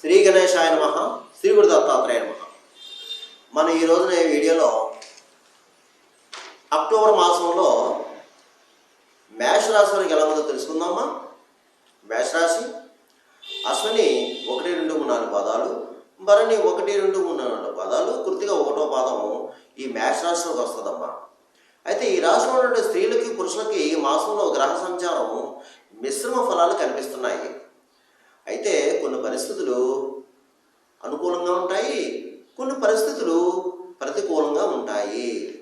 శ్రీ గణేశాయ నమ శ్రీ గురు దత్తాత్రేయ నమ. మన ఈ రోజున ఈ వీడియోలో అక్టోబర్ మాసంలో మేషరాశి వారికి ఎలా ఉందో తెలుసుకుందామా? మేషరాశి అశ్విని ఒకటి రెండు మూడు నాలుగు పాదాలు భరణి ఒకటి రెండు మూడు నాలుగు పాదాలు కృతిగా ఒకటో పాదము ఈ మేషరాశిలోకి వస్తుందమ్మా. అయితే ఈ రాశిలో ఉండే స్త్రీలకి పురుషులకి ఈ మాసంలో గ్రహ సంచారం మిశ్రమ ఫలాలు కనిపిస్తున్నాయి. అయితే కొన్ని పరిస్థితులు అనుకూలంగా ఉంటాయి కొన్ని పరిస్థితులు ప్రతికూలంగా ఉంటాయి.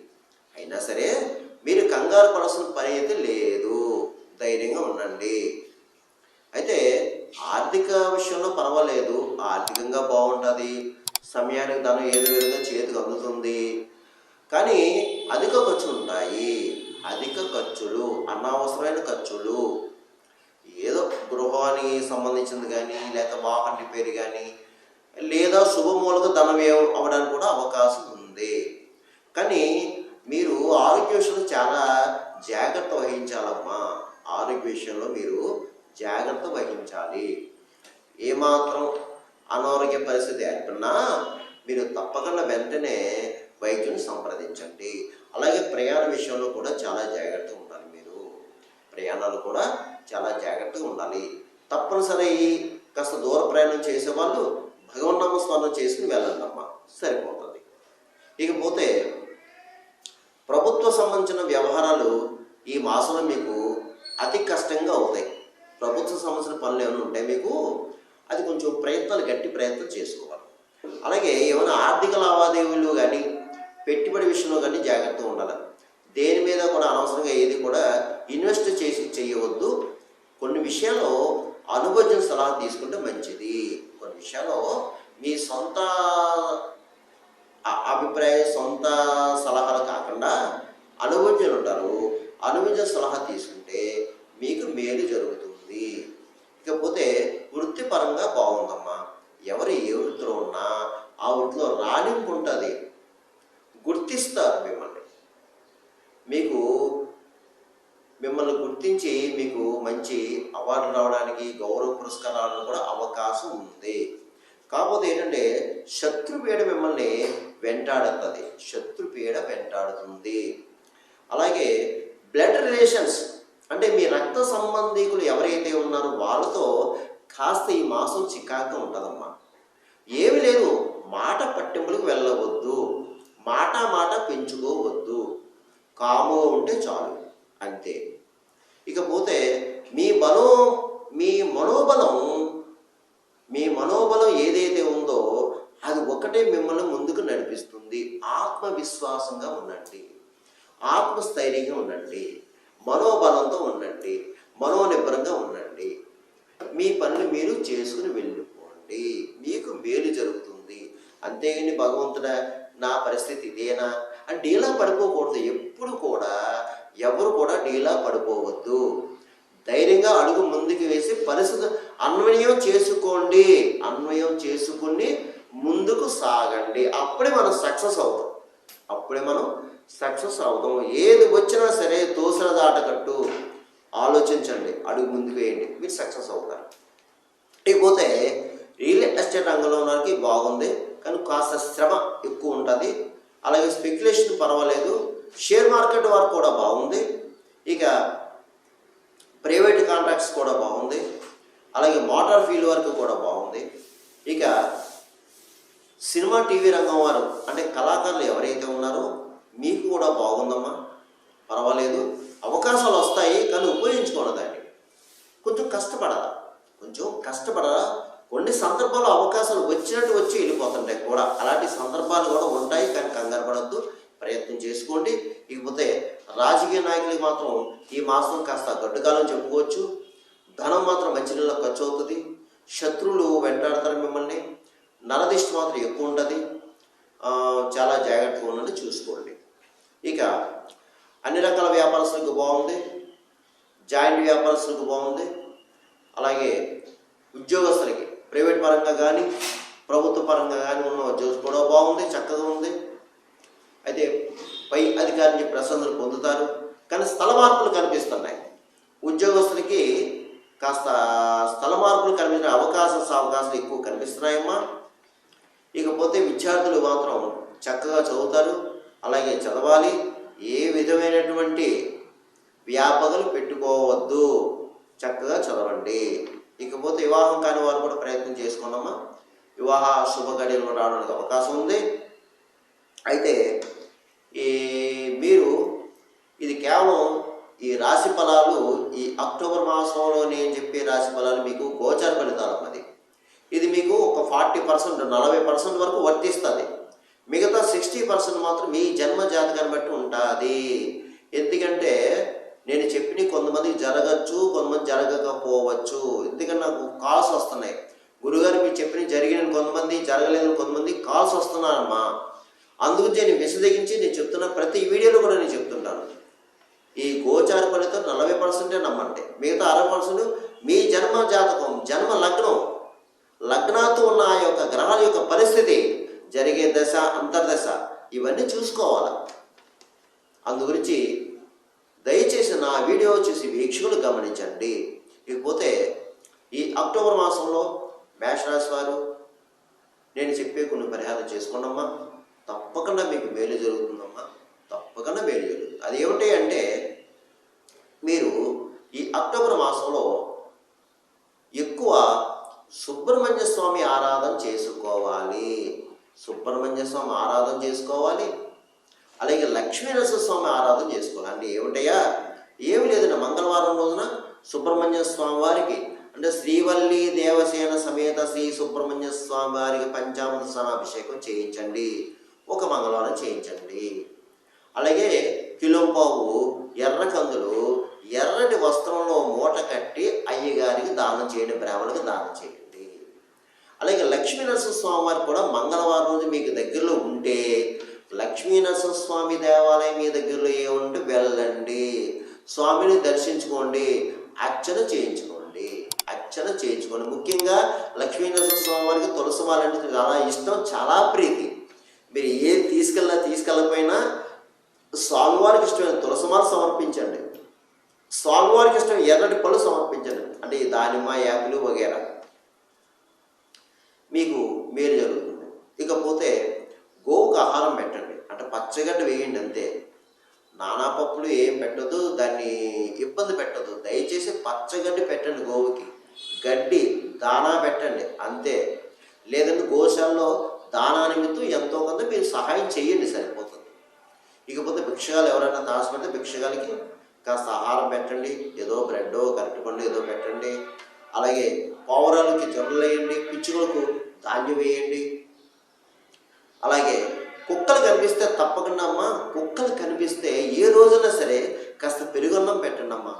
అయినా సరే మీరు కంగారు పడాల్సిన పని అయితే లేదు. ధైర్యంగా ఉండండి. అయితే ఆర్థిక విషయంలో పర్వాలేదు. ఆర్థికంగా బాగుంటుంది. సమయానికి ధనం ఏదో విధంగా చేతికి అందుతుంది. కానీ అధిక ఖర్చులు ఉంటాయి. అధిక ఖర్చులు అనవసరమైన ఖర్చులు. గృహానికి సంబంధించింది కానీ లేక వాహన రిపేర్ కానీ లేదా శుభమూలక ధన అవ్వడానికి కూడా అవకాశం ఉంది. కానీ మీరు ఆరోగ్య విషయంలో చాలా జాగ్రత్త వహించాలమ్మా. ఆరోగ్య విషయంలో మీరు జాగ్రత్త వహించాలి. ఏమాత్రం అనారోగ్య పరిస్థితి ఏర్పడినా మీరు తప్పకుండా వెంటనే వైద్యుని సంప్రదించండి. అలాగే ప్రయాణ విషయంలో కూడా చాలా జాగ్రత్తగా ఉండాలి మీరు. ప్రయాణాలు కూడా చాలా జాగ్రత్తగా ఉండాలి. తప్పనిసరి కాస్త దూర ప్రయాణం చేసేవాళ్ళు భగవన్నామ స్మరణ చేసుకుని వెళ్ళండి సరిపోతుంది. ఇకపోతే ప్రభుత్వ సంబంధించిన వ్యవహారాలు ఈ మాసంలో మీకు అతి కష్టంగా అవుతాయి. ప్రభుత్వ సంబంధించిన పనులు ఏమైనా ఉంటే మీకు అది కొంచెం ప్రయత్నాలు గట్టి ప్రయత్నం చేసుకోవాలి. అలాగే ఏమైనా ఆర్థిక లావాదేవీలు కానీ పెట్టుబడి విషయంలో కానీ జాగ్రత్తగా ఉండాలి. దేని మీద కూడా అనవసరంగా ఏది కూడా ఇన్వెస్ట్ చేసి చేయవద్దు. కొన్ని విషయాల్లో అనుభవజ్ఞ సలహా తీసుకుంటే మంచిది. కొన్ని విషయాలు మీ సొంత అభిప్రాయ సొంత సలహాలు కాకుండా అనుభవజ్ఞులు ఉంటారు. అనుభవజ్ఞ సలహా తీసుకుంటే మీకు మేలు జరుగుతుంది. ఇకపోతే వృత్తిపరంగా బాగుందమ్మా. ఎవరు ఏ వృత్తిలో ఉన్నా ఆ వృత్తిలో రాణింపు ఉంటుంది. గుర్తిస్తారు మిమ్మల్ని. మీకు మిమ్మల్ని గుర్తించి మీకు మంచి అవార్డు రావడానికి గౌరవ పురస్కారాలను కూడా అవకాశం ఉంది. కాకపోతే ఏంటంటే శత్రుపీడ మిమ్మల్ని వెంటాడుతుంది. శత్రుపీడ వెంటాడుతుంది. అలాగే బ్లడ్ రిలేషన్స్ అంటే మీ రక్త సంబంధికులు ఎవరైతే ఉన్నారో వాళ్ళతో కాస్త ఈ మాసం చికాకు ఉంటుందమ్మా. ఏమి లేదు మాట పట్టింపులకు వెళ్ళవద్దు. మాట మాట పెంచుకోవద్దు. కాముగా ఉంటే చాలు అంతే. ఇకపోతే మీ బలం మీ మనోబలం మీ మనోబలం ఏదైతే ఉందో అది ఒకటే మిమ్మల్ని ముందుకు నడిపిస్తుంది. ఆత్మవిశ్వాసంగా ఉండండి. ఆత్మస్థైర్యంగా ఉండండి. మనోబలంతో ఉండండి. మనోనిబ్బరంగా ఉండండి. మీ పనులు మీరు చేసుకుని వెళ్ళిపోండి. మీకు మేలు జరుగుతుంది. అంతేగాని భగవంతుడా నా పరిస్థితి ఇదేనా? అంటే ఇలా పడిపోకూడదు. ఎప్పుడు కూడా ఎవరు కూడా డీలా పడిపోవద్దు. ధైర్యంగా అడుగు ముందుకు వేసి పరిస్థితి అన్వయం చేసుకోండి. అన్వయం చేసుకుని ముందుకు సాగండి. అప్పుడే మనం సక్సెస్ అవుతాం. అప్పుడే మనం సక్సెస్ అవుతాం. ఏది వచ్చినా సరే దోసల దాటకట్టు. ఆలోచించండి. అడుగు ముందుకు వేయండి. మీరు సక్సెస్ అవుతారు. ఇకపోతే రియల్ ఎస్టేట్ రంగంలో ఉన్నకి బాగుంది. కానీ కాస్త శ్రమ ఎక్కువ ఉంటుంది. అలాగే స్పెక్యులేషన్ పర్వాలేదు. షేర్ మార్కెట్ వరకు కూడా బాగుంది. ఇక ప్రైవేట్ కాంట్రాక్ట్స్ కూడా బాగుంది. అలాగే మోటార్ ఫీల్డ్ వరకు కూడా బాగుంది. ఇక సినిమా టీవీ రంగం వారు అంటే కళాకారులు ఎవరైతే ఉన్నారో మీకు కూడా బాగుందమ్మా. పర్వాలేదు. అవకాశాలు వస్తాయి కానీ ఉపయోగించుకోవడదండి కొంచెం కష్టపడాలి? కొంచెం కష్టపడాలా? కొన్ని సందర్భాల్లో అవకాశాలు వచ్చినట్టు వచ్చి వెళ్ళిపోతుంటాయి కూడా. అలాంటి సందర్భాలు కూడా ఉంటాయి కానీ కంగారు పడద్దు. ప్రయత్నం చేసుకోండి. ఇకపోతే రాజకీయ నాయకులకి మాత్రం ఈ మాసం కాస్త గడ్డుకాలం చెప్పుకోవచ్చు. ధనం మాత్రం మంచి నెలలో ఖర్చు అవుతుంది శత్రువులు వెంటాడతారు మిమ్మల్ని. నరదిష్టి మాత్రం ఎక్కువ ఉంటుంది. చాలా జాగ్రత్తగా ఉండండి చూసుకోండి. ఇక అన్ని రకాల వ్యాపారస్తులకు బాగుంది. జాయింట్ వ్యాపారస్తులకు బాగుంది. అలాగే ఉద్యోగస్తులకి ప్రైవేట్ పరంగా కానీ ప్రభుత్వ పరంగా కానీ ఉన్న ఉద్యోగం కూడా బాగుంది చక్కగా ఉంది. అయితే పై అధికారి నుంచి ప్రశంసలు పొందుతారు. కానీ స్థల మార్పులు కనిపిస్తున్నాయి. ఉద్యోగస్తులకి కాస్త స్థల మార్పులు కనిపించిన అవకాశ అవకాశాలు ఎక్కువ కనిపిస్తున్నాయమ్మా. ఇకపోతే విద్యార్థులు మాత్రం చక్కగా చదువుతారు. అలాగే చదవాలి. ఏ విధమైనటువంటి వ్యాపకలు పెట్టుకోవద్దు. చక్కగా చదవండి. ఇకపోతే వివాహం కాని వారు కూడా ప్రయత్నం చేసుకున్నామా వివాహ శుభ గడియలు రావడానికి అవకాశం ఉంది. అయితే ఈ మీరు ఇది కేవలం ఈ రాశి ఫలాలు ఈ అక్టోబర్ మాసంలో నేను చెప్పే రాశి ఫలాలు మీకు గోచర ఫలితాలు అది ఇది మీకు ఒక ఫార్టీ పర్సెంట్ నలభై పర్సెంట్ వరకు వర్తిస్తుంది. మిగతా సిక్స్టీ పర్సెంట్ మాత్రం మీ జన్మ జాతకాన్ని బట్టి ఉంటుంది. ఎందుకంటే నేను చెప్పిన కొంతమందికి జరగచ్చు కొంతమంది జరగకపోవచ్చు. ఎందుకంటే నాకు కాల్స్ వస్తున్నాయి. గురుగారు మీరు చెప్పిన జరిగిన కొంతమంది జరగలేదు కొంతమంది కాల్స్ వస్తున్నారమ్మా. అందుగురించి నేను విశదగించి నేను చెప్తున్న ప్రతి వీడియోలో కూడా నేను చెప్తుంటాను. ఈ గోచార ఫలితం నలభై పర్సెంటే నమ్మండి. మిగతా అరవై పర్సెంట్ మీ జన్మ జాతకం జన్మ లగ్నం లగ్నాతో ఉన్న ఆ యొక్క గ్రహాల యొక్క పరిస్థితి జరిగే దశ అంతర్దశ ఇవన్నీ చూసుకోవాలి? అందు గురించి దయచేసి నా వీడియో చూసి వీక్షకులు గమనించండి. ఇకపోతే ఈ అక్టోబర్ మాసంలో మేషరాశి వారు నేను చెప్పే కొన్ని పరిహారం చేసుకోండమ్మా. తప్పకుండా మీకు మేలు జరుగుతుందమ్మా. తప్పకుండా మేలు జరుగుతుంది. అది ఏమిటి అంటే మీరు ఈ అక్టోబర్ మాసంలో ఎక్కువ సుబ్రహ్మణ్య స్వామి ఆరాధన చేసుకోవాలి. సుబ్రహ్మణ్య స్వామి ఆరాధన చేసుకోవాలి. అలాగే లక్ష్మీనరసింహ స్వామి ఆరాధన చేసుకోవాలి. అంటే ఏమిటయ్యా? ఏమి లేదండి. మంగళవారం రోజున సుబ్రహ్మణ్య స్వామి వారికి అంటే శ్రీవల్లి దేవసేన సమేత శ్రీ సుబ్రహ్మణ్య స్వామి వారికి పంచామృత స్నానాభిషేకం చేయించండి. ఒక మంగళవారం చేయించండి. అలాగే కిలోంపావు ఎర్ర కందులు ఎర్రటి వస్త్రంలో మూట కట్టి అయ్యగారికి దానం చేయండి బ్రాహ్మణునికి దానం చేయండి. అలాగే లక్ష్మీ నరసింహస్వామి కూడా మంగళవారం రోజు మీకు దగ్గరలో ఉంటే లక్ష్మీ నరసింహస్వామి దేవాలయం మీ దగ్గరలో ఏముంటే వెళ్ళండి. స్వామిని దర్శించుకోండి అర్చన చేయించుకోండి అర్చన చేయించుకోండి. ముఖ్యంగా లక్ష్మీ నరసింహస్వామి వారికి తులసి తులసిమాలంటే చాలా ఇష్టం చాలా ప్రీతి. మీరు ఏం తీసుకెళ్ళినా తీసుకెళ్ళకపోయినా స్వామివారికి ఇష్టమైన తులసమాలు సమర్పించండి. స్వామివారికి ఇష్టం ఎర్రటి పళ్ళు సమర్పించండి. అంటే ఈ దానిమ్మ యాపిలు వగేరా. మీకు మేలు జరుగుతుంది. ఇకపోతే గోవుకు ఆహారం పెట్టండి. అంటే పచ్చగడ్డ వేయండి అంతే. నానా పప్పులు ఏం పెట్టదు దాన్ని ఇబ్బంది పెట్టదు దయచేసి పచ్చగడ్డి పెట్టండి గోవుకి. గడ్డి దానా పెట్టండి అంతే. లేదంటే గోశాలలో దానా నిమిత్తం ఎంతో కొంత మీరు సహాయం చేయండి సరిపోతుంది. ఇకపోతే భిక్షగాలు ఎవరైనా దాచిపెడితే భిక్షగాలకి కాస్త ఆహారం పెట్టండి ఏదో బ్రెడ్ కరెక్ట్ పండు ఏదో పెట్టండి. అలాగే పావురాలకి జొన్నలు వేయండి పిచ్చుకలకు ధాన్యం వేయండి. అలాగే కుక్కలు కనిపిస్తే తప్పకుండా అమ్మా కుక్కలు కనిపిస్తే ఏ రోజైనా సరే కాస్త పెరుగన్నం పెట్టండి అమ్మా.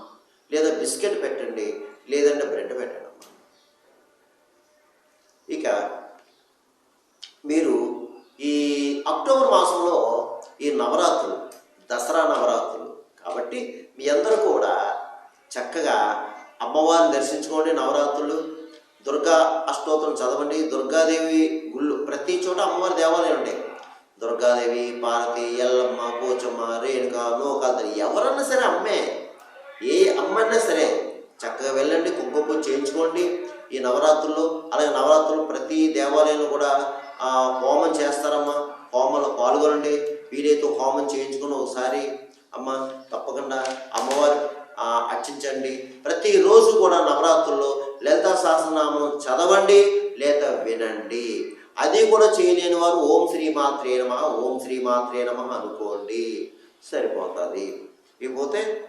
లేదా బిస్కెట్ పెట్టండి లేదంటే బ్రెడ్ పెట్టండి అమ్మా. ఇక మీరు ఈ అక్టోబర్ మాసంలో ఈ నవరాత్రులు దసరా నవరాత్రులు. కాబట్టి మీ అందరూ కూడా చక్కగా అమ్మవారిని దర్శించుకోండి నవరాత్రులు. దుర్గా అష్టోత్తరం చదవండి. దుర్గాదేవి గుళ్ళు ప్రతి చోట అమ్మవారి దేవాలయం ఉంటాయి. దుర్గాదేవి పార్వతి ఎల్లమ్మ పోచమ్మ రేణుక నోకాల్తని ఎవరన్నా సరే అమ్మే. ఏ అమ్మన్నా సరే చక్కగా వెళ్ళండి కుంకుమ చేయించుకోండి. ఈ నవరాత్రుల్లో అలాగే నవరాత్రులు ప్రతి దేవాలయంలో కూడా హోమం చేస్తారమ్మా. హోమంలో పాల్గొనండి. వీలైతే హోమం చేయించుకుని ఒకసారి అమ్మ తప్పకుండా అమ్మవారు అర్చించండి. ప్రతిరోజు కూడా నవరాత్రుల్లో లలిత సహస్రనామం చదవండి లేదా వినండి. అది కూడా చేయలేని వారు ఓం శ్రీమాత్రే నమ ఓం శ్రీమాత్రే నమ అనుకోండి. సరిపోతుంది. ఇకపోతే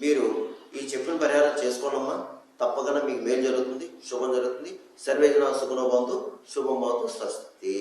మీరు ఈ చెప్పిన పరిహారం చేసుకోండమ్మా తప్పకుండా మీకు మేలు జరుగుతుంది శుభం జరుగుతుంది. సర్వేజన సుఖనోభవంతు శుభం భవంతు స్వస్తి.